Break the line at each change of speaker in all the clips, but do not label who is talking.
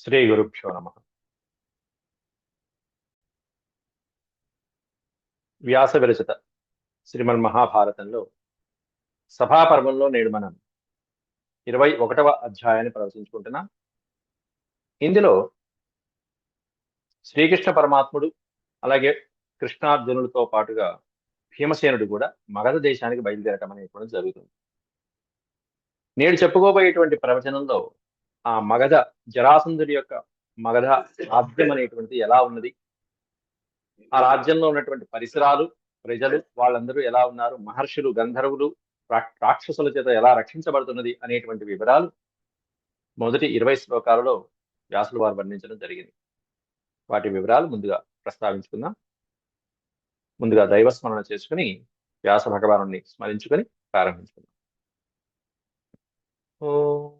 శ్రీ గురుభ్యో నమ. వ్యాస విరచిత శ్రీమన్ మహాభారతంలో సభాపర్వంలో నేడు మనం ఇరవై ఒకటవ అధ్యాయాన్ని ప్రవచించుకుంటున్నాం ఇందులో శ్రీకృష్ణ పరమాత్ముడు అలాగే కృష్ణార్జునులతో పాటుగా భీమసేనుడు కూడా మగధ దేశానికి బయలుదేరటం అనేటువంటి జరుగుతుంది. నేడు చెప్పుకోబోయేటువంటి ప్రవచనంలో ఆ మగధ జరాసంధుడి యొక్క మగధ రాజ్యం అనేటువంటిది ఎలా ఉన్నది? ఆ రాజ్యంలో ఉన్నటువంటి పరిసరాలు ప్రజలు వాళ్ళందరూ ఎలా ఉన్నారు? మహర్షులు గంధర్వులు రా- రాక్షసుల చేత ఎలా రక్షించబడుతున్నది అనేటువంటి వివరాలు మొదటి ఇరవై శ్లోకాలలో వ్యాసులు వారు వర్ణించడం జరిగింది. వాటి వివరాలు ముందుగా ప్రస్తావించుకుందాం. ముందుగా దైవస్మరణ చేసుకుని వ్యాస భగవాను స్మరించుకొని ప్రారంభించుకుందాం. ఓ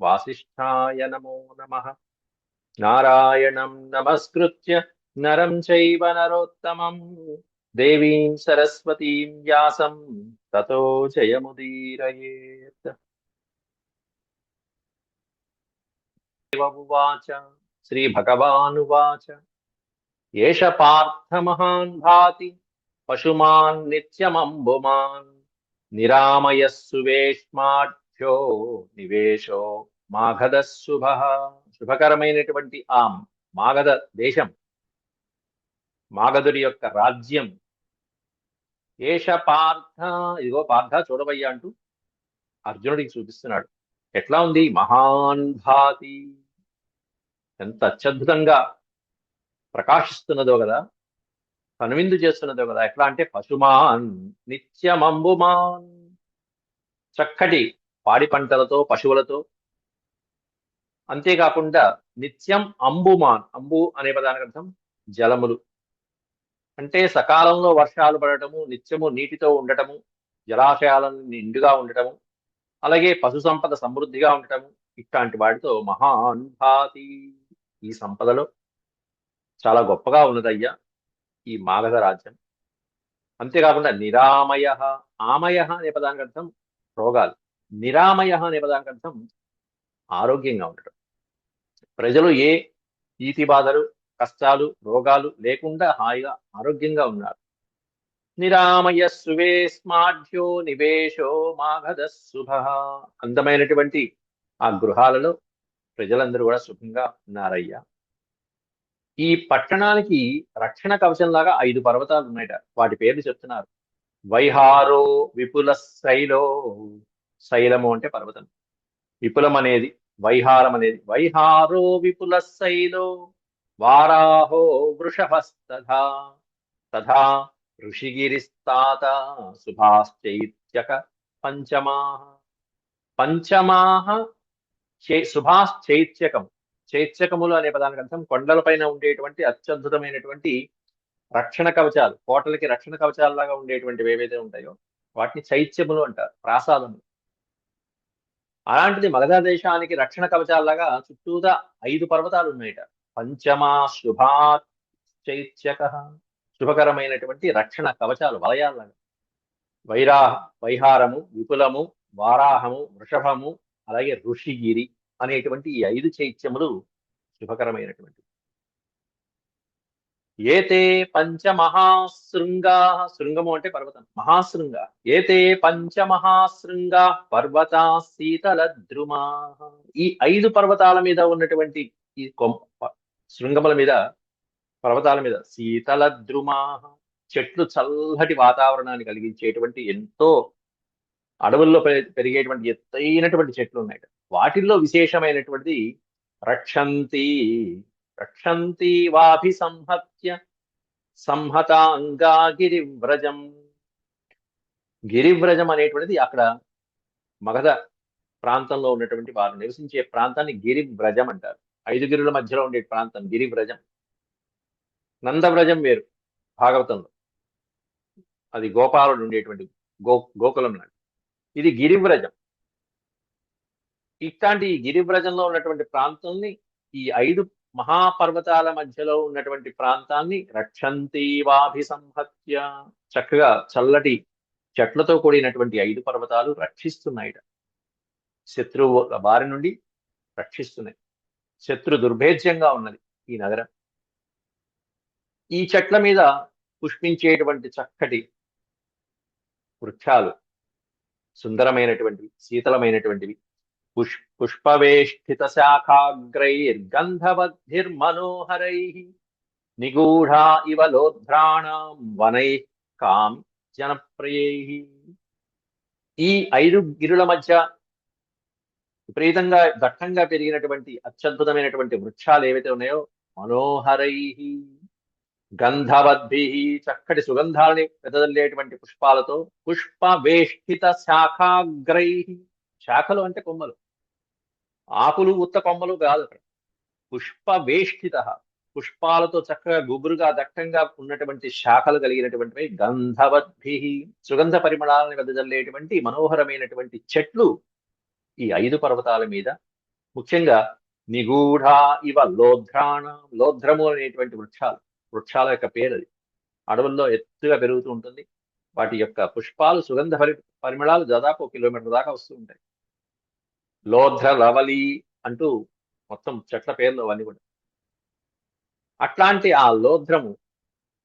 వాసిష్ఠాయ నమో నమః నారాయణం నమస్కృత్య నరం చైవ నరోత్తమం దేవీం సరస్వతీం వ్యాసం తతో జయముదీరయేత్ ఉవాచ శ్రీభగవానువాచ ఏష పార్థ మహాన్ భాతి పశుమాన్ నిత్యమంబుమాన్ నిరామయస్సు వేష్మాఢ్యో నివేశో మాగధ శుభ. శుభకరమైనటువంటి ఆ మాగధ దేశం మాగధుడి యొక్క రాజ్యం. ఏష పార్థ ఇదిగో పార్థ చూడవయ్యా అంటూ అర్జునుడికి చూపిస్తున్నాడు. ఎట్లా ఉంది? మహాన్ భాతి. ఎంత అత్యద్భుతంగా ప్రకాశిస్తున్నదో కదా. కనువిందు చేస్తున్నదో కదా. ఎట్లా అంటే పశుమాన్ నిత్యమంబుమాన్. చక్కటి పాడి పంటలతో పశువులతో. అంతేకాకుండా నిత్యం అంబుమాన్ అంబు అనే పదానికి అర్థం జలములు. అంటే సకాలంలో వర్షాలు పడటము నిత్యము నీటితో ఉండటము జలాశయాలను నిండుగా ఉండటము అలాగే పశు సంపద సమృద్ధిగా ఉండటము ఇట్లాంటి వాటితో మహాన్ భాతి ఈ సంపదలో చాలా గొప్పగా ఉన్నదయ్యా ఈ మాగధ రాజ్యం. అంతేకాకుండా నిరామయ ఆమయ అనే పదానికి అర్థం రోగాలు. నిరామయ అనే పదానికి అర్థం ఆరోగ్యంగా ఉండడం ప్రజలు ఏ ఈతి బాధలు కష్టాలు రోగాలు లేకుండా హాయిగా ఆరోగ్యంగా ఉన్నారు. నిరామయ సువేస్మాఢ్యో నివేశో మాఘద శుభ అందమైనటువంటి ఆ గృహాలలో ప్రజలందరూ కూడా శుభంగా ఉన్నారయ్యా. ఈ పట్టణానికి రక్షణ కవచంలాగా ఐదు పర్వతాలు ఉన్నాయట. వాటి పేర్లు చెప్తున్నారు. వైహారో విపుల శైలో శైలము అంటే పర్వతం. విపులం అనేది వైహారం అనేది. వైహారో విపుల శైలో వారాహో వృషభస్తథా. తథా ఋషిగిరిస్తాత శుభాశ్చైత్యక పంచమాహ పంచమాహ శుభాశ్చైత్యకం చైత్యకములు అనే పదానికి అర్థం కొండలపైన ఉండేటువంటి అత్యద్భుతమైనటువంటి రక్షణ కవచాలు. కోటలకి రక్షణ కవచాలలాగా ఉండేటువంటివి ఏవైతే ఉంటాయో వాటిని చైత్యములు అంటారు. ప్రాసాదములు. అలాంటిది మగధ దేశానికి రక్షణ కవచాలలాగా చుట్టూతా ఐదు పర్వతాలు ఉన్నాయట పంచమా శుభా చైత్యక శుభకరమైనటువంటి రక్షణ కవచాలు వలయాల్లాగా. వైరా వైహారము విపులము వారాహము వృషభము అలాగే ఋషిగిరి అనేటువంటి ఈ ఐదు చైత్యములు శుభకరమైనటువంటి ఏతే పంచమహాశృంగా శృంగము అంటే పర్వతం. మహాశృంగ. ఏతే పంచమహాశృంగా పర్వత శీతల ద్రుమా ఈ ఐదు పర్వతాల మీద ఉన్నటువంటి ఈ కొమ్మ శృంగముల మీద పర్వతాల మీద శీతల ద్రుమా చెట్లు చల్లటి వాతావరణాన్ని కలిగించేటువంటి ఎంతో అడవుల్లో పెరిగేటువంటి ఎత్తైనటువంటి చెట్లు ఉన్నాయి. వాటిల్లో విశేషమైనటువంటిది రక్షంతి. రక్షంతి వాభి సంహత్య సంహతాంగా గిరివ్రజం గిరివ్రజం అనేటువంటిది అక్కడ మగధ ప్రాంతంలో ఉన్నటువంటి వారు నివసించే ప్రాంతాన్ని గిరివ్రజం అంటారు. ఐదు గిరుల మధ్యలో ఉండే ప్రాంతం గిరివ్రజం. నందవ్రజం వేరు భాగవతంలో. అది గోపాలుడు ఉండేటువంటి గో గోకులం లాంటి ఇది గిరివ్రజం. ఇట్లాంటి ఈ గిరివ్రజంలో ఉన్నటువంటి ప్రాంతాన్ని ఈ ఐదు మహాపర్వతాల మధ్యలో ఉన్నటువంటి ప్రాంతాన్ని రక్షంతీవాభిసంహత్య. చక్కగా చల్లటి చెట్లతో కూడినటువంటి ఐదు పర్వతాలు రక్షిస్తున్నాయిట శత్రువు బారి నుండి రక్షిస్తున్నాయి. శత్రు దుర్భేద్యంగా ఉన్నది ఈ నగరం. ఈ చెట్ల మీద పుష్పించేటువంటి చక్కటి వృక్షాలు సుందరమైనటువంటివి శీతలమైనటువంటివి పుష్ పుష్పవేష్ఠిత శాఖాగ్రైర్గంధవద్భిర్మనోహరై నిగూఢా ఇవ లోధ్రాణం వనై కాం జనప్రియై ఈ ఐదు గిరుల మధ్య విపరీతంగా దట్టంగా పెరిగినటువంటి అత్యద్భుతమైనటువంటి వృక్షాలు ఏవైతే ఉన్నాయో మనోహరై గంధవద్భి చక్కటి సుగంధాలని వెదజల్లేటువంటి పుష్పాలతో పుష్పవేష్టిత శాఖాగ్రై శాఖలు అంటే కొమ్మలు. ఆకులు ఉత్త కొమ్మలు కాదు అక్కడ. పుష్పవేష్టిత పుష్పాలతో చక్కగా గుబురుగా దట్టంగా ఉన్నటువంటి శాఖలు కలిగినటువంటివి గంధవద్భి సుగంధ పరిమళాలను వెదజల్లేటువంటి మనోహరమైనటువంటి చెట్లు ఈ ఐదు పర్వతాల మీద. ముఖ్యంగా నిగూఢ ఇవ లోధ్రాణ లోధ్రము అనేటువంటి వృక్షాలు. వృక్షాల యొక్క పేరు అది. అడవుల్లో ఎత్తుగా పెరుగుతూ ఉంటుంది. వాటి యొక్క పుష్పాలు సుగంధ పరి పరిమళాలు దాదాపు ఒక కిలోమీటర్ దాకా వస్తూ ఉంటాయి. లోధ్ర లవలి అంటూ మొత్తం చెట్ల పేర్లు అవన్నీ కూడా. అట్లాంటి ఆ లోధ్రము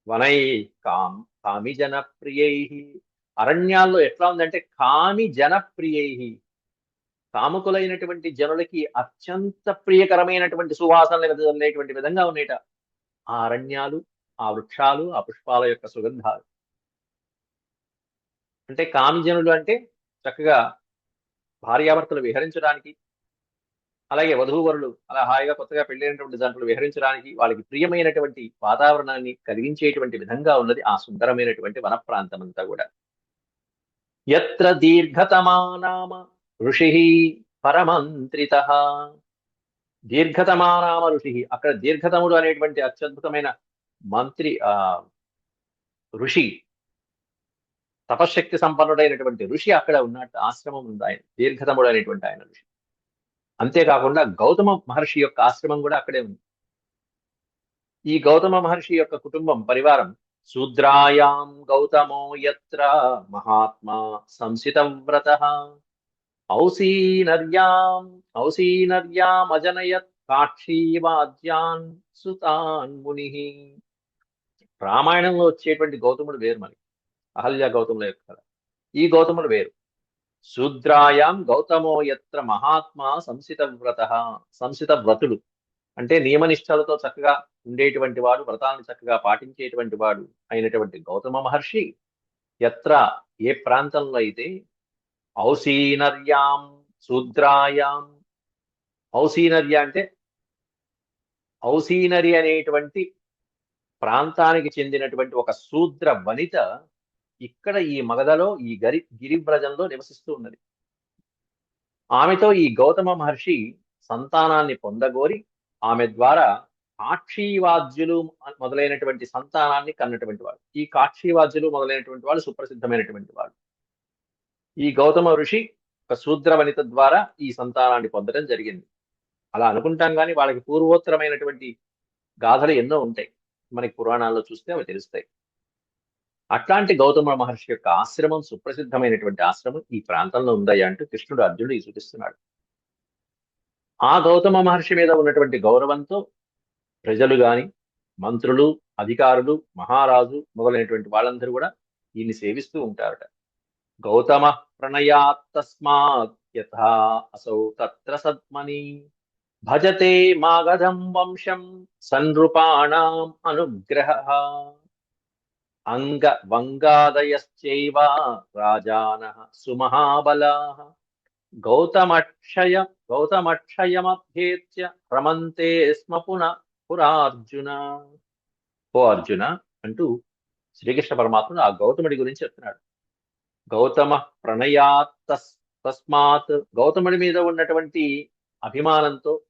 వనై కాం కామి జనప్రియై. అరణ్యాల్లో ఎట్లా ఉందంటే కామి జనప్రియై. కాముకులైనటువంటి జనులకి అత్యంత ప్రియకరమైనటువంటి సువాసనలు వెదజల్లేటువంటి విధంగా ఉన్నాయట ఆ అరణ్యాలు ఆ వృక్షాలు ఆ పుష్పాల యొక్క సుగంధాలు. అంటే కామిజనులు అంటే చక్కగా భార్యాభర్తలు విహరించడానికి అలాగే వధూవరులు అలా హాయిగా కొత్తగా పెళ్ళైనటువంటి జంటలు విహరించడానికి వాళ్ళకి ప్రియమైనటువంటి వాతావరణాన్ని కలిగించేటువంటి విధంగా ఉన్నది ఆ సుందరమైనటువంటి వన ప్రాంతం అంతా కూడా. ఎత్ర దీర్ఘతమానామ ఋషి పరమంత్రిత. దీర్ఘతమానామ ఋషి అక్కడ దీర్ఘతముడు అనేటువంటి అత్యద్భుతమైన మంత్రి ఆ ఋషి తపశక్తి సంపన్నుడైనటువంటి ఋషి అక్కడ ఉన్నట్టు ఆశ్రమం ఉంది ఆయన దీర్ఘతముడు అనేటువంటి ఆయన ఋషి. అంతేకాకుండా గౌతమ మహర్షి యొక్క ఆశ్రమం కూడా అక్కడే ఉంది. ఈ గౌతమ మహర్షి యొక్క కుటుంబం పరివారం శూద్రాయాం గౌతమో యత్ర మహాత్మా సంసితవ్రత ఔసీనర్యాం ఔసీనర్యాం అజనయత్ కాక్షీవాద్యాన్ సుతాన్ ముని. రామాయణంలో వచ్చేటువంటి గౌతముడు వేరు మనకి అహల్య గౌతముల యొక్క కథ. ఈ గౌతములు వేరు. శూద్రాయాం గౌతమో యత్ర మహాత్మా సంసిత వ్రత సంసిత వ్రతుడు అంటే నియమనిష్టలతో చక్కగా ఉండేటువంటి వాడు వ్రతాన్ని చక్కగా పాటించేటువంటి వాడు అయినటువంటి గౌతమ మహర్షి ఎత్ర ఏ ప్రాంతంలో అయితే ఔసీనర్యాం శూద్రాయాం. ఔసీనర్య అంటే ఔసీనరి అనేటువంటి ప్రాంతానికి చెందినటువంటి ఒక శూద్ర వనిత ఇక్కడ ఈ మగధలో ఈ గరి గిరివ్రజంలో నివసిస్తూ ఉన్నది. ఆమెతో ఈ గౌతమ మహర్షి సంతానాన్ని పొందగోరి ఆమె ద్వారా కాక్షీవాద్యులు మొదలైనటువంటి సంతానాన్ని కన్నటువంటి వాడు. ఈ కాక్షీవాద్యులు మొదలైనటువంటి వాళ్ళు సుప్రసిద్ధమైనటువంటి వాడు. ఈ గౌతమ ఋషి ఒక శూద్ర వనిత ద్వారా ఈ సంతానాన్ని పొందడం జరిగింది. అలా అనుకుంటాం కానీ వాళ్ళకి పూర్వోత్తరమైనటువంటి గాథలు ఎన్నో ఉంటాయి. మనకి పురాణాల్లో చూస్తే అవి తెలుస్తాయి. అట్లాంటి గౌతమ మహర్షి యొక్క ఆశ్రమం సుప్రసిద్ధమైనటువంటి ఆశ్రమం ఈ ప్రాంతంలో ఉందయ్యా అంటూ కృష్ణుడు అర్జునుడు సూచిస్తున్నాడు. ఆ గౌతమ మహర్షి మీద ఉన్నటువంటి గౌరవంతో ప్రజలు గాని మంత్రులు అధికారులు మహారాజు మొదలైనటువంటి వాళ్ళందరూ కూడా ఈయన్ని సేవిస్తూ ఉంటారట. గౌతమ ప్రణయాత్తస్మాత్ యథా అసౌ తత్ర సద్మని భజతే మాగధం వంశం సన్ృపాణాం అనుగ్రహ. అంగ వంగాదయశ్చైవ రాజాన సుమహాబలా. గౌతమక్షయ గౌతమక్షయమభ్యేత్య రమంతే స్మ పున పురార్జున. ఓ అర్జున అంటూ శ్రీకృష్ణ పరమాత్ముడు ఆ గౌతముడి గురించి చెప్తున్నాడు. గౌతమ ప్రణయాత్ తస్మాత్ గౌతముడి మీద ఉన్నటువంటి అభిమానంతో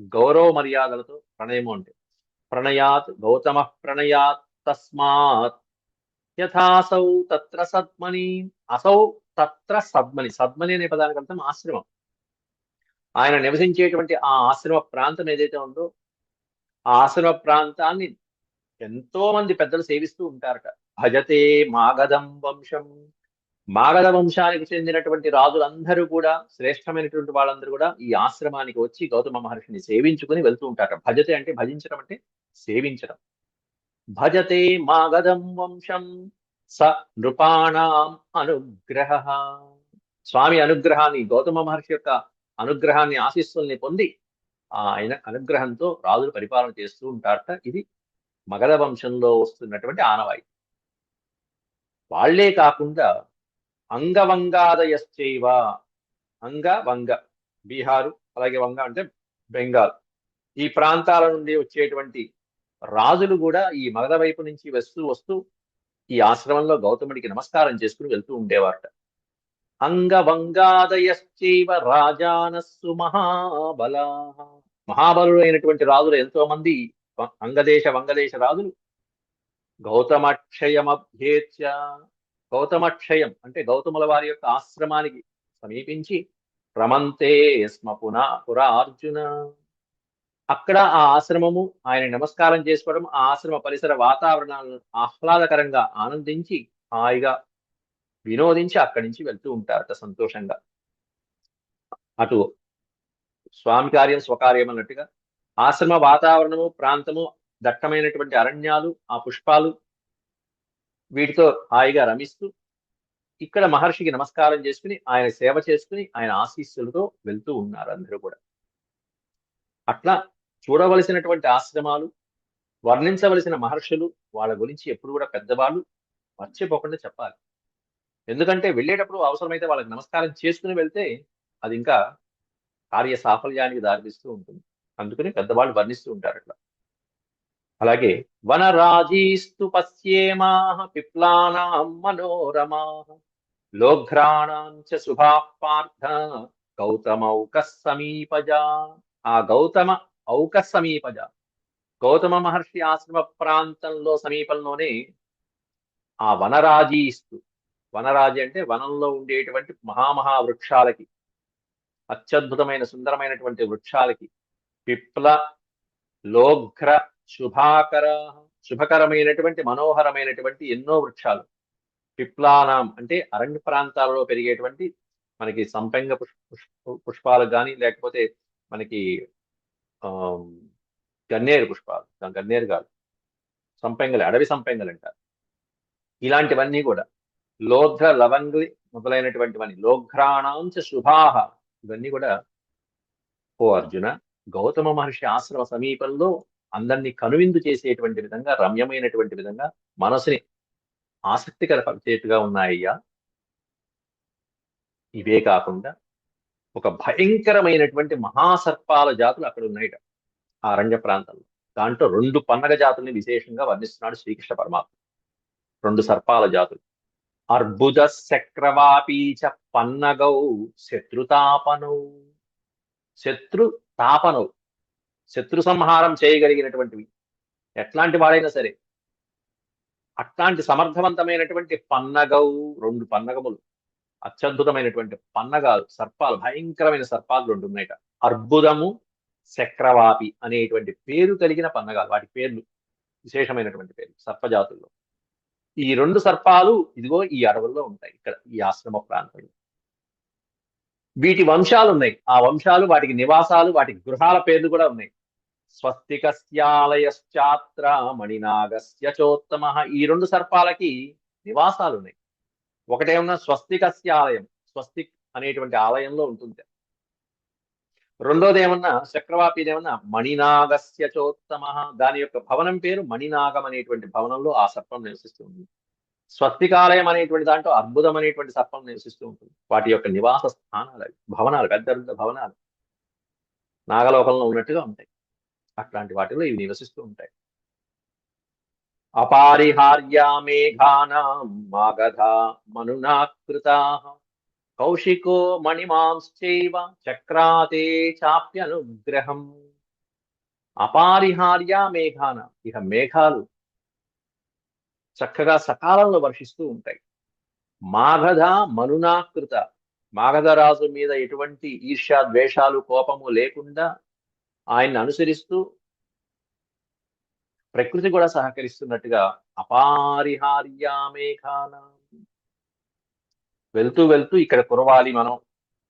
గౌరవ మర్యాదలతో ప్రణయము అంటే ప్రణయాత్ గౌతమ ప్రణయాత్ తస్మాత్ యథాసౌ తత్ర సద్మని అసౌ తత్ర సద్మని సద్మని అనే పదానికి అర్థం ఆశ్రమం. ఆయన నివసించేటువంటి ఆ ఆశ్రమ ప్రాంతం ఏదైతే ఉందో ఆ ఆశ్రమ ప్రాంతాన్ని ఎంతో మంది పెద్దలు సేవిస్తూ ఉంటారట. భజతే మాగధం వంశం. మాగధ వంశానికి చెందినటువంటి రాజులందరూ కూడా శ్రేష్టమైనటువంటి వాళ్ళందరూ కూడా ఈ ఆశ్రమానికి వచ్చి గౌతమ మహర్షిని సేవించుకుని వెళ్తూ ఉంటారట. భజతే అంటే భజించడం అంటే సేవించడం. భజతే మాగధం వంశం స నృపాణం అనుగ్రహ. స్వామి అనుగ్రహాన్ని గౌతమ మహర్షి యొక్క అనుగ్రహాన్ని ఆశీస్సుల్ని పొంది ఆయన అనుగ్రహంతో రాజులు పరిపాలన చేస్తూ ఉంటారట. ఇది మగధ వంశంలో వస్తున్నటువంటి ఆనవాయి. వాళ్ళే కాకుండా అంగవంగాదయశ్చైవ అంగ వంగ బీహారు అలాగే వంగ అంటే బెంగాల్ ఈ ప్రాంతాల నుండి వచ్చేటువంటి రాజులు కూడా ఈ మగధ వైపు నుంచి వస్తూ వస్తూ ఈ ఆశ్రమంలో గౌతముడికి నమస్కారం చేసుకుని వెళ్తూ ఉండేవారట. అంగవంగాదయశ్చైవ రాజానస్సు మహాబల. మహాబలుడు అయినటువంటి రాజులు ఎంతో మంది అంగదేశ వంగదేశ రాజులు. గౌతమక్షయమభ్యేత్య. గౌతమక్షయం అంటే గౌతముల వారి యొక్క ఆశ్రమానికి సమీపించి రమంతే స్మ పునా పురా అర్జున అక్కడ ఆ ఆశ్రమము ఆయన నమస్కారం చేసుకోవడం ఆ ఆశ్రమ పరిసర వాతావరణాలను ఆహ్లాదకరంగా ఆనందించి హాయిగా వినోదించి అక్కడి నుంచి వెళ్తూ ఉంటారట సంతోషంగా. అటు స్వామి కార్యం స్వకార్యం అన్నట్టుగా ఆశ్రమ వాతావరణము ప్రాంతము దట్టమైనటువంటి అరణ్యాలు ఆ పుష్పాలు వీటితో హాయిగా రమిస్తూ ఇక్కడ మహర్షికి నమస్కారం చేసుకుని ఆయన సేవ చేసుకుని ఆయన ఆశీస్సులతో వెళ్తూ ఉన్నారు అందరూ కూడా. అట్లా చూడవలసినటువంటి ఆశ్రమాలు వర్ణించవలసిన మహర్షులు వాళ్ళ గురించి ఎప్పుడు కూడా పెద్దవాళ్ళు మర్చిపోకుండా చెప్పాలి. ఎందుకంటే వెళ్ళేటప్పుడు అవసరమైతే వాళ్ళకి నమస్కారం చేసుకుని వెళ్తే అది ఇంకా కార్య సాఫల్యానికి దారితీస్తూ ఉంటుంది. అందుకని పెద్దవాళ్ళు వర్ణిస్తూ ఉంటారు అట్లా. అలాగే వనరాజీస్తు పశ్యేమా పిప్లానాం మనోరమా లోఘ్రాణాం చ శుభా పార్థ గౌతమౌక సమీపజ. ఆ గౌతమ ఔక సమీపజ గౌతమ మహర్షి ఆశ్రమ ప్రాంతంలో సమీపంలోనే ఆ వనరాజీస్తు. వనరాజి అంటే వనంలో ఉండేటువంటి మహామహా వృక్షాలకి అత్యద్భుతమైన సుందరమైనటువంటి వృక్షాలకి పిప్ల లోఘ్ర శుభాకర శుభకరమైనటువంటి మనోహరమైనటువంటి ఎన్నో వృక్షాలు. పిప్లానాం అంటే అరణ్య ప్రాంతాలలో పెరిగేటువంటి మనకి సంపెంగ పుష్ పుష్ప- కానీ లేకపోతే మనకి గన్నేరు పుష్పాలు గన్నేరు కాదు సంపెంగలి అడవి సంపెంగలు అంటారు. ఇలాంటివన్నీ కూడా లోధ్ర లవంగ్లి మొదలైనటువంటివన్నీ లోఘ్రాణాంచ శుభాహ ఇవన్నీ కూడా ఓ అర్జున గౌతమ మహర్షి ఆశ్రమ సమీపంలో అందరినీ కనువిందు చేసేటువంటి విధంగా రమ్యమైనటువంటి విధంగా మనసుని ఆసక్తికర పరిచేట్టుగా ఉన్నాయ్యా. ఇవే కాకుండా ఒక భయంకరమైనటువంటి మహాసర్పాల జాతులు అక్కడ ఉన్నాయట ఆ అరణ్య ప్రాంతంలో. దాంట్లో రెండు పన్నగ జాతుల్ని విశేషంగా వర్ణిస్తున్నాడు శ్రీకృష్ణ పరమాత్మ. రెండు సర్పాల జాతులు. అర్బుద చక్రవాపీచ పన్నగౌ శత్రుతాపనౌ శత్రు తాపనౌ. శత్రు సంహారం చేయగలిగినటువంటివి. ఎట్లాంటి వాడైనా సరే. అట్లాంటి సమర్థవంతమైనటువంటి పన్నగౌ రెండు పన్నగములు. అత్యద్భుతమైనటువంటి పన్నగాలు సర్పాలు భయంకరమైన సర్పాలు రెండు ఉన్నాయట. అర్బుదము చక్రవాపి అనేటువంటి పేరు కలిగిన పన్నగాలు వాటి పేర్లు విశేషమైనటువంటి పేర్లు సర్పజాతుల్లో. ఈ రెండు సర్పాలు ఇదిగో ఈ అడవుల్లో ఉంటాయి ఇక్కడ ఈ ఆశ్రమ ప్రాంతంలో. వీటి వంశాలు ఉన్నాయి. ఆ వంశాలు వాటికి నివాసాలు వాటి గృహాల పేర్లు కూడా ఉన్నాయి. స్వస్తికస్యాలయశ్చాత్ర మణినాగస్య చోత్తమ ఈ రెండు సర్పాలకి నివాసాలు ఉన్నాయి. ఒకటేమన్నా స్వస్తికస్య ఆలయం స్వస్తిక్ అనేటువంటి ఆలయంలో ఉంటుంది. రెండోది ఏమన్నా చక్రవాపి ఏమన్నా మణినాగస్య చోత్తమ. దాని యొక్క భవనం పేరు మణినాగం అనేటువంటి భవనంలో ఆ సర్పం నివసిస్తుంది స్వస్తికాలయం అనేటువంటి దాంట్లో అద్భుతం అనేటువంటి సర్పం నివసిస్తూ ఉంటుంది. వాటి యొక్క నివాస స్థానాలు అవి భవనాలు పెద్ద పెద్ద భవనాలు. నాగలోకంలో ఉన్నట్టుగా ఉంటాయి. అట్లాంటి వాటిలో ఇవి నివసిస్తూ ఉంటాయి. అపారిహార్యా మేఘానాం మాగధ మనునాకృతా. కౌశికో మణిమాంశ్చైవ చక్రాతే చాప్యనుగ్రహం. అపారిహార్య మేఘాన ఇక మేఘాలు చక్కగా సకాలంలో వర్షిస్తూ ఉంటాయి. మాగధ మనునాకృత మాగధరాజు మీద ఎటువంటి ఈర్ష్య ద్వేషాలు కోపము లేకుండా ఆయన్ని అనుసరిస్తూ ప్రకృతి కూడా సహకరిస్తున్నట్టుగా అపారిహార్యామేఘాన. వెళ్తూ వెళ్తూ ఇక్కడ కురవాలి మనం.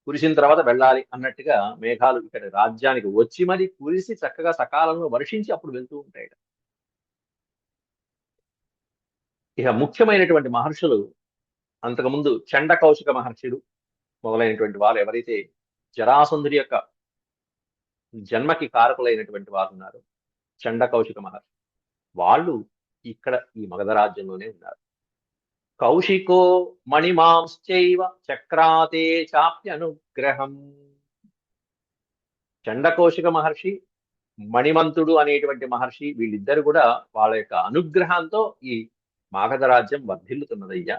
కురిసిన తర్వాత వెళ్ళాలి అన్నట్టుగా మేఘాలు ఇక్కడ రాజ్యానికి వచ్చి మరి కురిసి చక్కగా సకాలంలో వర్షించి అప్పుడు వెళ్తూ ఉంటాయి. ఇక ముఖ్యమైనటువంటి మహర్షులు అంతకుముందు చండ కౌశిక మహర్షులు మొదలైనటువంటి వారు ఎవరైతే జరాసంధుడి యొక్క జన్మకి కారకులైనటువంటి వారు ఉన్నారు చండ కౌశిక మహర్షి. వాళ్ళు ఇక్కడ ఈ మగధ రాజ్యంలోనే ఉన్నారు. కౌశికో మణిమాంశ్చైవ చక్రాతే చాప్యనుగ్రహం చండకౌశిక మహర్షి మణిమంతుడు అనేటువంటి మహర్షి వీళ్ళిద్దరు కూడా వాళ్ళ యొక్క అనుగ్రహంతో ఈ మాగధ రాజ్యం వర్ధిల్లుతున్నదయ్యా.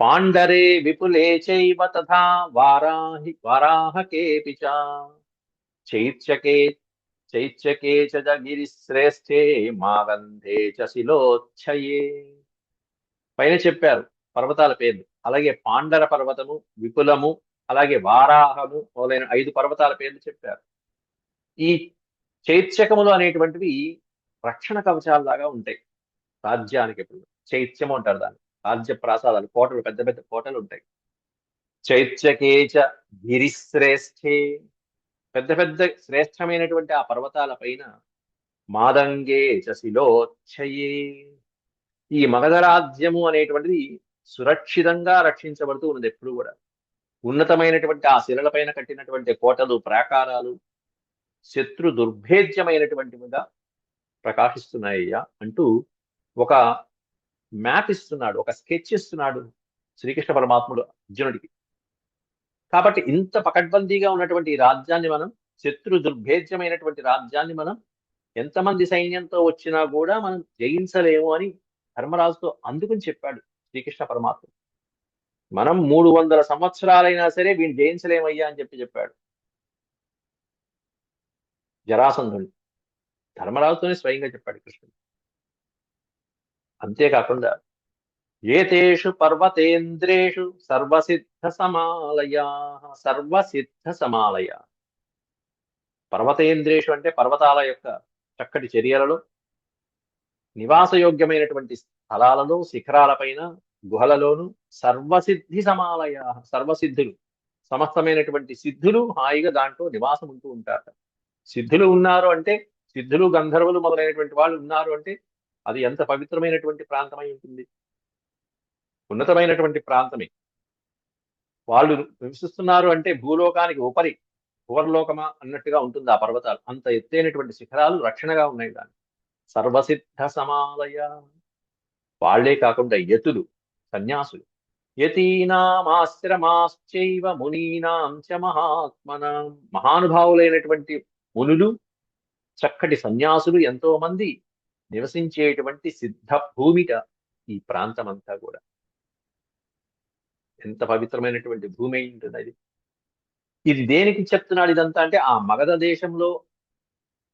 పాండరే విపులే చైవ తథా వారాహి వారాహకేపి చ చైత్యకే చైత్యకే గిరిశ్రేష్ఠే మాగంధే చ పైన చెప్పారు పర్వతాల పేర్లు. అలాగే పాండర పర్వతము విపులము అలాగే వారాహము మొదలైన ఐదు పర్వతాల పేర్లు చెప్పారు. ఈ చైత్యకములు అనేటువంటివి రక్షణ కవచాలలాగా ఉంటాయి. రాజ్యానికి ఎప్పుడు? చైత్యము అంటారు దాన్ని. రాజ్య ప్రాసాదాలు కోటలు పెద్ద పెద్ద కోటలు ఉంటాయి. చైత్యకేచ గిరిశ్రేష్ఠే. పెద్ద పెద్ద శ్రేష్టమైనటువంటి ఆ పర్వతాల పైన మాదంగే శశిలోచ్చయే ఈ మగధరాజ్యము అనేటువంటిది సురక్షితంగా రక్షించబడుతూ ఉన్నది ఎప్పుడు కూడా. ఉన్నతమైనటువంటి ఆ శిలలపైన కట్టినటువంటి కోటలు ప్రాకారాలు శత్రు దుర్భేద్యమైనటువంటివిగా ప్రకాశిస్తున్నాయ్యా అంటూ ఒక మ్యాప్ ఇస్తున్నాడు ఒక స్కెచ్ ఇస్తున్నాడు శ్రీకృష్ణ పరమాత్ముడు అర్జునుడికి. కాబట్టి ఇంత పకడ్బందీగా ఉన్నటువంటి ఈ రాజ్యాన్ని మనం శత్రు దుర్భేద్యమైనటువంటి రాజ్యాన్ని మనం ఎంతమంది సైన్యంతో వచ్చినా కూడా మనం జయించలేము అని ధర్మరాజుతో అందుకుని చెప్పాడు శ్రీకృష్ణ పరమాత్మ. మనం మూడు వందల సంవత్సరాలైనా సరే వీడిని జయించలేమయ్యా అని చెప్పి చెప్పాడు. జరాసంధుని ధర్మరాజుతోనే స్వయంగా చెప్పాడు కృష్ణుడు. అంతేకాకుండా ఏతేషు పర్వతేంద్రేషు సర్వసిద్ధ సమాలయా సర్వసిద్ధ సమాలయ పర్వతేంద్రేషు అంటే పర్వతాల యొక్క చక్కటి చర్యలలో నివాసయోగ్యమైనటువంటి స్థలాలలో శిఖరాలపైన గుహలలోను సర్వసిద్ధి సమాలయ సర్వసిద్ధులు. సమస్తమైనటువంటి సిద్ధులు హాయిగా దాంట్లో నివాసం ఉంటూ ఉంటారు సిద్ధులు ఉన్నారు అంటే సిద్ధులు గంధర్వులు మొదలైనటువంటి వాళ్ళు ఉన్నారు అంటే అది ఎంత పవిత్రమైనటువంటి ప్రాంతమై ఉంటుంది. ఉన్నతమైనటువంటి ప్రాంతమే. వాళ్ళు నివసిస్తున్నారు అంటే భూలోకానికి ఉపరి పువర్లోకమా అన్నట్టుగా ఉంటుంది ఆ పర్వతాలు? అంత ఎత్తైనటువంటి శిఖరాలు రక్షణగా ఉన్నాయి దాన్ని సర్వసిద్ధ సమాలయ. వాళ్ళే కాకుండా యతులు సన్యాసులు. యతీనామాశ్రమాశ్చైవ మునీనాం చ మహాత్మనాం. మహానుభావులైనటువంటి మునులు చక్కటి సన్యాసులు ఎంతో మంది నివసించేటువంటి సిద్ధ భూమిట ఈ ప్రాంతం అంతా కూడా. ఎంత పవిత్రమైనటువంటి భూమి అయి ఉంటుంది అది. ఇది దేనికి చెప్తున్నాడు ఇదంతా అంటే ఆ మగధ దేశంలో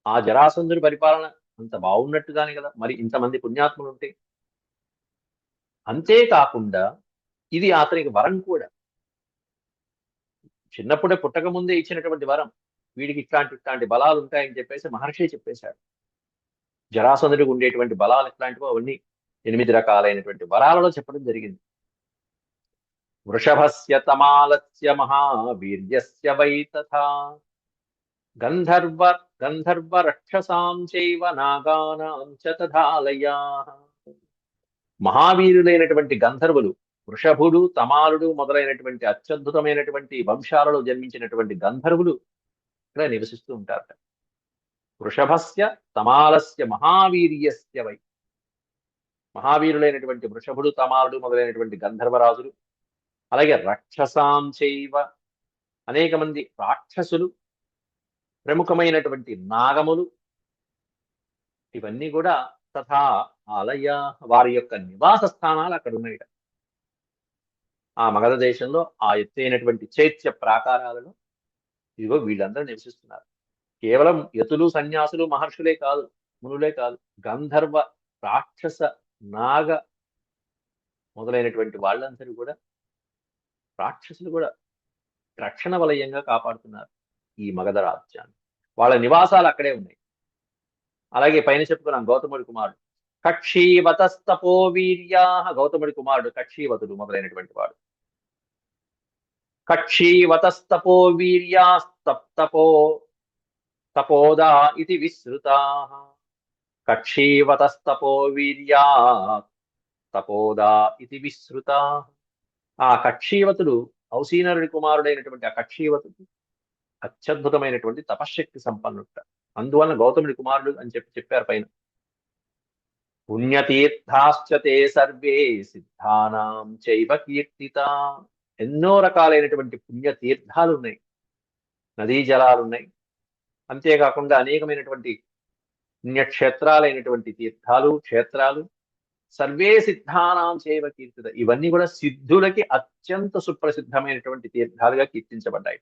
ఆ జరాసంధుని పరిపాలన అంత బాగున్నట్టుగానే కదా. మరి ఇంతమంది పుణ్యాత్ములు ఉంటే అంతేకాకుండా ఇది అతనికి వరం కూడా. చిన్నప్పుడే పుట్టక ముందే ఇచ్చినటువంటి వరం. వీడికి ఇట్లాంటి ఇట్లాంటి బలాలు ఉంటాయని చెప్పేసి మహర్షి చెప్పేశాడు. జరాసంధుడికి ఉండేటువంటి బలాలు ఇట్లాంటివో అవన్నీ ఎనిమిది రకాలైనటువంటి వరాలలో చెప్పడం జరిగింది. వృషభస్య తమాలస్య మహావీర్యస్య వై తథా. గంధర్వ గంధర్వ రక్షసాం చైవ నాగానాం చ తథాలయా. మహావీరులైనటువంటి గంధర్వులు వృషభుడు తమాలుడు మొదలైనటువంటి అత్యద్భుతమైనటువంటి వంశాలలో జన్మించినటువంటి గంధర్వులు ఇక్కడ నివసిస్తూ ఉంటారట. వృషభస్య తమాలస్య మహావీర్యస్య వై. మహావీరులైనటువంటి వృషభుడు తమాలుడు మొదలైనటువంటి గంధర్వరాజులు అలాగే రక్షసాం చైవ అనేక మంది రాక్షసులు ప్రముఖమైనటువంటి నాగములు ఇవన్నీ కూడా తథా ఆలయ వారి యొక్క నివాస స్థానాలు అక్కడ ఉన్నాయి. ఆ మగధ దేశంలో ఆ ఎత్తైనటువంటి చైత్య ప్రాకారాలలో ఇదిగో వీళ్ళందరూ నివసిస్తున్నారు. కేవలం యతులు సన్యాసులు మహర్షులే కాదు మునులే కాదు గంధర్వ రాక్షస నాగ మొదలైనటువంటి వాళ్ళందరూ కూడా రాక్షసులు కూడా రక్షణ వలయంగా కాపాడుతున్నారు ఈ మగధ రాజ్యాన్ని. వాళ్ళ నివాసాలు అక్కడే ఉన్నాయి. అలాగే పైన చెప్పుకున్నాం గౌతముడి కుమారుడు. కక్షీవతస్తపో వీర్యా. గౌతముడి కుమారుడు కక్షీవతుడు మొదలైనటువంటి వాడు. కక్షీవతస్తపో వీర్యాస్తప్తపో తపోదా ఇది విశ్రుతా కక్షీవతస్తపో వీర్యా తపోదా ఇది విశ్రుతా ఆ కక్షీవతుడు ఔసీనరుడి కుమారుడైనటువంటి ఆ కక్షీవతుడు అత్యద్భుతమైనటువంటి తపశ్శక్తి సంపన్నుట అందువలన గౌతముడి కుమారుడు అని చెప్పి చెప్పారు పైన. పుణ్యతీర్థాశ్చతే సర్వే సిద్ధానాం చైవ కీర్తిత. ఎన్నో రకాలైనటువంటి పుణ్యతీర్థాలు ఉన్నాయి నదీ జలాలు ఉన్నాయి అంతేకాకుండా అనేకమైనటువంటి పుణ్యక్షేత్రాలైనటువంటి తీర్థాలు క్షేత్రాలు సర్వే సిద్ధానాం చైవ కీర్తిత ఇవన్నీ కూడా సిద్ధులకి అత్యంత సుప్రసిద్ధమైనటువంటి తీర్థాలుగా కీర్తించబడ్డాయట.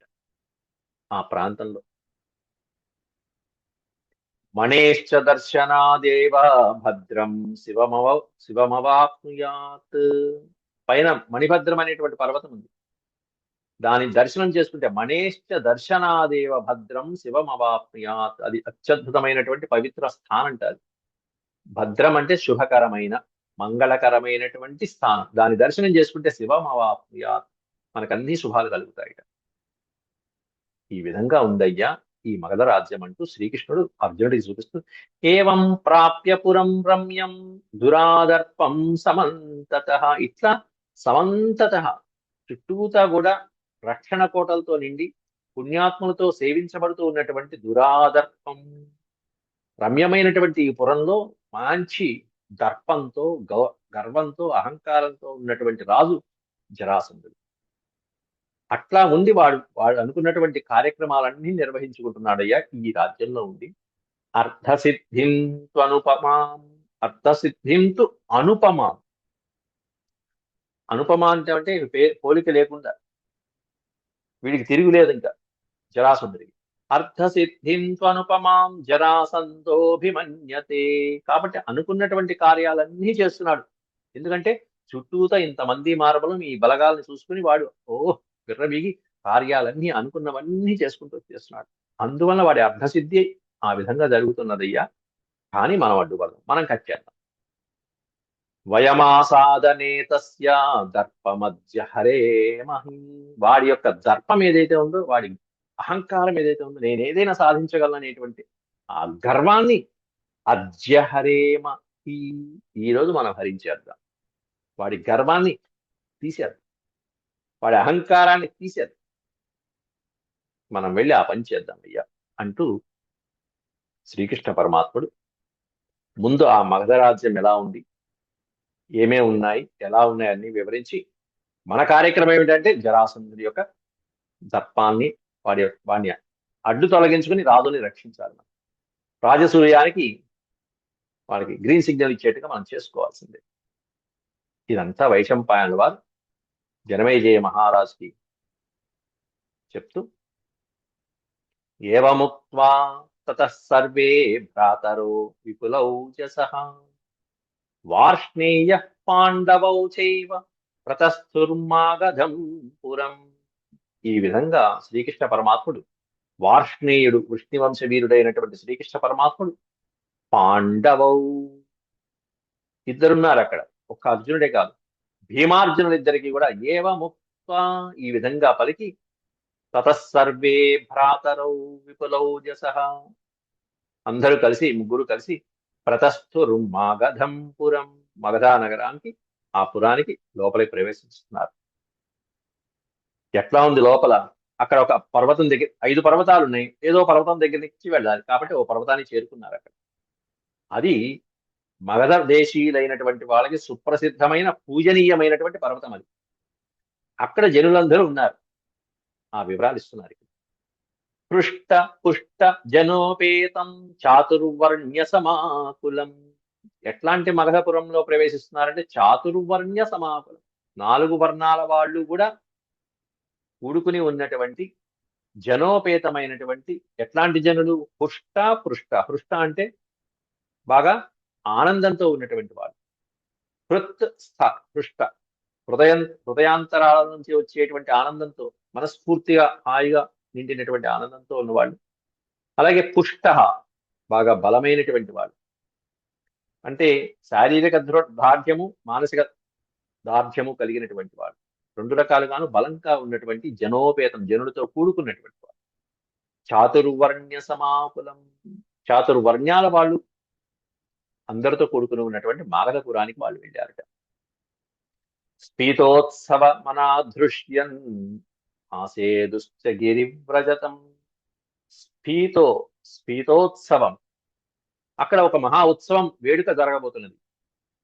ఆ ప్రాంతంలో. మణేశ్చ దర్శనాదేవ భద్రం శివమవ శివమవాప్నుయాత్. పైన మణిభద్రం అనేటువంటి పర్వతం ఉంది. దాని దర్శనం చేసుకుంటే మణేశ్చ దర్శనాదేవ భద్రం శివమవాప్నుయాత్. అది అత్యద్భుతమైనటువంటి పవిత్ర స్థానం అది. భద్రం అంటే శుభకరమైన మంగళకరమైనటువంటి స్థానం. దాని దర్శనం చేసుకుంటే శివమవాప్నుయాత్ మనకు అన్ని శుభాలు కలుగుతాయి ఈ విధంగా ఉందయ్యా ఈ మగధ రాజ్యం అంటూ శ్రీకృష్ణుడు అర్జునుడికి చూపిస్తూ ఏవం ప్రాప్య పురం రమ్యం దురాదర్పం సమంతత. ఇట్లా సమంతత చుట్టూతా కూడా రక్షణ కోటలతో నిండి పుణ్యాత్ములతో సేవించబడుతూ ఉన్నటువంటి దురాదర్పం రమ్యమైనటువంటి ఈ పురంలో మంచి దర్పంతో గౌ గర్వంతో అహంకారంతో ఉన్నటువంటి రాజు జరాసంధుడు. అట్లా ఉండి వాడు వాడు అనుకున్నటువంటి కార్యక్రమాలన్నీ నిర్వహించుకుంటున్నాడయ్యా ఈ రాజ్యంలో ఉండి. అర్థసిద్ధింతు అనుపమాం అర్థసిద్ధింతు అనుపమాం. అనుపమ అంటే అంటే పోలిక లేకుండా. వీడికి తిరుగులేదు ఇంకా జరాసుందరికి అర్థసిద్ధిం త్వనుపమాం జరాసంతోభిమన్యతే కాబట్టి అనుకున్నటువంటి కార్యాలన్నీ చేస్తున్నాడు. ఎందుకంటే చుట్టూతా ఇంతమంది మార్బలం ఈ బలగాల్ని చూసుకుని వాడు ఓ విర్రవీగి కార్యాలన్నీ అనుకున్నవన్నీ చేసుకుంటూ వచ్చేస్తున్నాడు. అందువల్ల వాడి అర్ధసిద్ధి ఆ విధంగా జరుగుతున్నదయ్యా. కానీ మనం అడ్డుపడదాం. మనం కచ్చేద్దాం వయమాసాదనే తస్య దర్పమధ్య హరే మహి. వాడి యొక్క దర్పం ఏదైతే ఉందో వాడి అహంకారం ఏదైతే ఉందో నేను ఏదైనా సాధించగలను అనేటువంటి ఆ గర్వాన్ని అద్య హరేమ ఈ రోజు మనం హరించేద్దాం వాడి గర్వాన్ని తీసేద్దాం వాడి అహంకారాన్ని తీసేద్దాం మనం వెళ్ళి ఆ పని చేద్దాం అయ్యా అంటూ శ్రీకృష్ణ పరమాత్ముడు ముందు ఆ మగధరాజ్యం ఎలా ఉంది? ఏమే ఉన్నాయి? ఎలా ఉన్నాయి? అన్ని వివరించి మన కార్యక్రమం ఏమిటంటే జరాసంధుడి యొక్క దర్పాన్ని వాడి వాణ్య అడ్డు తొలగించుకుని రాజుని రక్షించాలి. మనం రాజసూర్యానికి వాళ్ళకి గ్రీన్ సిగ్నల్ ఇచ్చేట్టుగా మనం చేసుకోవాల్సిందే. ఇదంతా వైశంపాయన వారు జనమేజయ మహారాజుకి చెప్తూ ఏవముక్వా తతః సర్వే భ్రాతరో విపులౌ సహ వార్ష్ణేయ పాండవౌ చైవ ప్రతస్థుర్మాగధం పురం ఈ విధంగా శ్రీకృష్ణ పరమాత్ముడు వార్ష్ణేయుడు వృష్ణివంశ వీరుడైనటువంటి శ్రీకృష్ణ పరమాత్ముడు పాండవౌ. ఇద్దరున్నారు అక్కడ. ఒక్క అర్జునుడే కాదు. భీమార్జునులిద్దరికి కూడా ఏవ ముక్త ఈ విధంగా పలికి తతసర్వే భ్రాతరౌ విపులౌ జస అందరూ కలిసి ముగ్గురు కలిసి ప్రతస్థురు మగధం పురం. మగధా నగరానికి ఆ పురానికి లోపలికి ప్రవేశిస్తున్నారు. ఎట్లా ఉంది లోపల? అక్కడ ఒక పర్వతం దగ్గర ఐదు పర్వతాలు ఉన్నాయి. ఏదో పర్వతం దగ్గర నుంచి వెళ్ళాలి. కాబట్టి ఓ పర్వతాన్ని చేరుకున్నారు అక్కడ. అది మగధ దేశీయులైనటువంటి వాళ్ళకి సుప్రసిద్ధమైన పూజనీయమైనటువంటి పర్వతం అది. అక్కడ జనులందరూ ఉన్నారు. ఆ వివరాలు ఇస్తున్నారు ఇక్కడ. పృష్ట పుష్ట జనోపేతం చాతుర్వర్ణ్య సమాకులం. ఎట్లాంటి మగధపురంలో ప్రవేశిస్తున్నారంటే చాతుర్వర్ణ్య సమాకులం. నాలుగు వర్ణాల వాళ్ళు కూడా కూడుకుని ఉన్నటువంటి జనోపేతమైనటువంటి ఎట్లాంటి జనులు? హృష్ట పృష్ట. హృష్ట అంటే బాగా ఆనందంతో ఉన్నటువంటి వాళ్ళు. హృత్ స్థ హృష్ట. హృదయం హృదయాంతరాల నుంచి వచ్చేటువంటి ఆనందంతో మనస్ఫూర్తిగా హాయిగా నిండినటువంటి ఆనందంతో ఉన్నవాళ్ళు. అలాగే పుష్ట బాగా బలమైనటువంటి వాళ్ళు. అంటే శారీరక దృఢ దార్ఢ్యము మానసిక దార్ఢ్యము కలిగినటువంటి వాళ్ళు. రెండు రకాలుగాను బలంగా ఉన్నటువంటి జనోపేతం జనులతో కూడుకున్నటువంటి వారు. చాతుర్వర్ణ్య సమాకులం చాతుర్వర్ణ్యాల వాళ్ళు అందరితో కూడుకుని ఉన్నటువంటి మాగధపురానికి వాళ్ళు వెళ్ళారట. స్పీతోత్సవ మనాదృశ్యన్ ఆసేదుశ్చ గిరివ్రజతం స్ఫీతో స్ఫీతోత్సవం అక్కడ ఒక మహా ఉత్సవం వేడుక జరగబోతున్నది.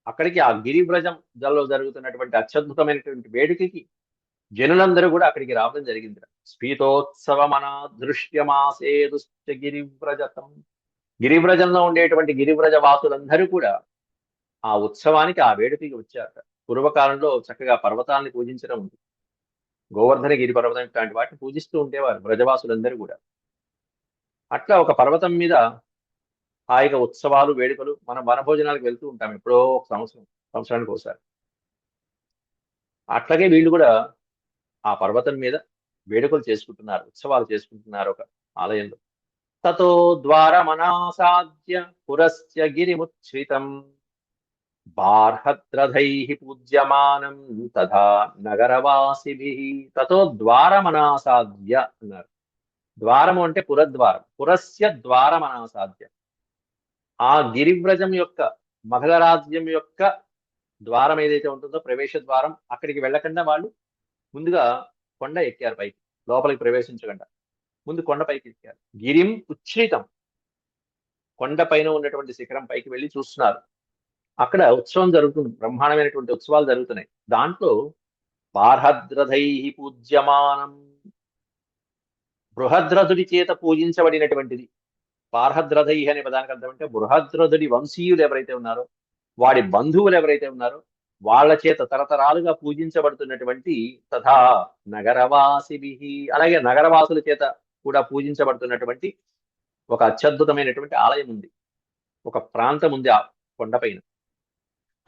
అక్కడికి ఆ గిరివ్రజం జల్లో జరుగుతున్నటువంటి అత్యద్భుతమైనటువంటి వేడుకకి జనులందరూ కూడా అక్కడికి రావడం జరిగింది స్ఫీతోత్సవమన దృశ్యమాసేదుశ్చ గిరివ్రజతం. గిరివ్రజంలో ఉండేటువంటి గిరివ్రజ వాసులందరూ కూడా ఆ ఉత్సవానికి ఆ వేడుకకి వచ్చారట. పూర్వకాలంలో చక్కగా పర్వతాలని పూజించడం ఉంది. గోవర్ధన గిరి పర్వతం ఇట్లాంటి వాటిని పూజిస్తూ ఉండేవారు బ్రజవాసులందరూ కూడా. అట్లా ఒక పర్వతం మీద హాయిగా ఉత్సవాలు వేడుకలు మనం వనభోజనాలకు వెళ్తూ ఉంటాం ఎప్పుడో ఒక సంవత్సరం సంవత్సరానికి ఒకసారి. అట్లాగే వీళ్ళు కూడా ఆ పర్వతం మీద వేడుకలు చేసుకుంటున్నారు ఉత్సవాలు చేసుకుంటున్నారు ఒక ఆలయంలో. తతో ద్వారమనాసాద్య పురస్య గిరిముచ్ఛ్రితం. బార్హద్రథై పూజ్యమానం తథా నగరవాసిభి. తతో ద్వారమనాసాద్య అన్నారు. ద్వారము అంటే పురద్వారం పురస్య ద్వారమనాసాద్య. ఆ గిరివ్రజం యొక్క మగధ రాజ్యం యొక్క ద్వారం ఏదైతే ఉంటుందో ప్రవేశ ద్వారం అక్కడికి వెళ్ళకుండా వాళ్ళు ముందుగా కొండ ఎక్కారు పైకి. లోపలికి ప్రవేశించకుండా ముందు కొండ పైకి ఎక్కారు. గిరిం ఉచ్ఛ్రితం. కొండ పైన ఉన్నటువంటి శిఖరం పైకి వెళ్ళి చూస్తున్నారు. అక్కడ ఉత్సవం జరుగుతుంది. బ్రహ్మాండమైనటువంటి ఉత్సవాలు జరుగుతున్నాయి. దాంట్లో బార్హద్రథై పూజ్యమానం. బృహద్రథుడి చేత పూజించబడినటువంటిది. బార్హద్రథై అనే పదానికి అర్థం అంటే బృహద్రథుడి వంశీయులు ఎవరైతే ఉన్నారో వాడి బంధువులు ఎవరైతే ఉన్నారో వాళ్ళ చేత తరతరాలుగా పూజించబడుతున్నటువంటి తథా నగరవాసిభి. అలాగే నగరవాసుల చేత కూడా పూజించబడుతున్నటువంటి ఒక అత్యద్భుతమైనటువంటి ఆలయం ఉంది. ఒక ప్రాంతం ఉంది ఆ కొండపైన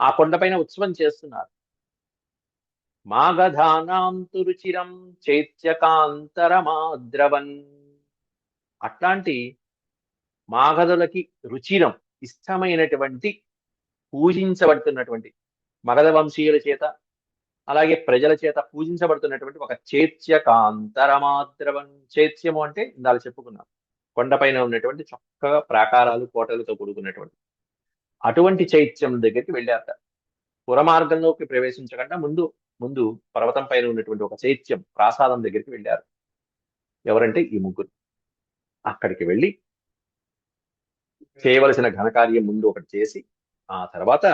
ఆ కొండపైన ఉత్సవం చేస్తున్నారు. మాగధానాం తురుచిరం చైత్యకాంతరమాద్రవన్. అట్లాంటి మాగధులకి రుచిరం ఇష్టమైనటువంటి పూజించబడుతున్నటువంటి మగధ వంశీయుల చేత అలాగే ప్రజల చేత పూజించబడుతున్నటువంటి ఒక చైత్యకాంతరమాద్రవన్ చైత్యము అంటే ఇందాక చెప్పుకున్నాం. కొండపైన ఉన్నటువంటి చక్కగా ప్రాకారాలు కోటలతో కూడుకున్నటువంటి. అటువంటి చైత్యం దగ్గరికి వెళ్ళారట పురమార్గంలోకి ప్రవేశించకుండా ముందు ముందు పర్వతం పైన ఉన్నటువంటి ఒక చైత్యం ప్రాసాదం దగ్గరికి వెళ్ళారు. ఎవరంటే ఈ ముగ్గురు. అక్కడికి వెళ్ళి చేయవలసిన ఘనకార్యం ముందు ఒకటి చేసి ఆ తర్వాత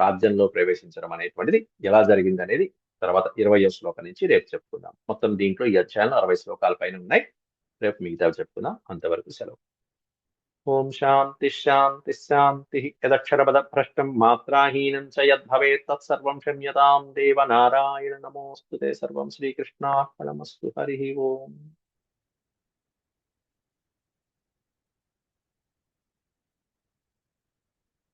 రాజ్యంలో ప్రవేశించడం అనేటువంటిది ఎలా జరిగింది అనేది తర్వాత ఇరవై శ్లోకం నుంచి రేపు చెప్పుకుందాం. మొత్తం దీంట్లో ఈ అధ్యాయంలో అరవై శ్లోకాల పైన ఉన్నాయి. రేపు మిగతా చెప్పుకుందాం. అంతవరకు సెలవు. ఓం శాంతి శాంతి శాంతి. యదక్షరపద భ్రష్టం మాత్రాహీనం చ యద్భవేత్ తత్సర్వం క్షమ్యతాం. దేవ నారాయణ నమోస్తు సర్వం శ్రీకృష్ణార్పణమస్తు. హరి ఓం.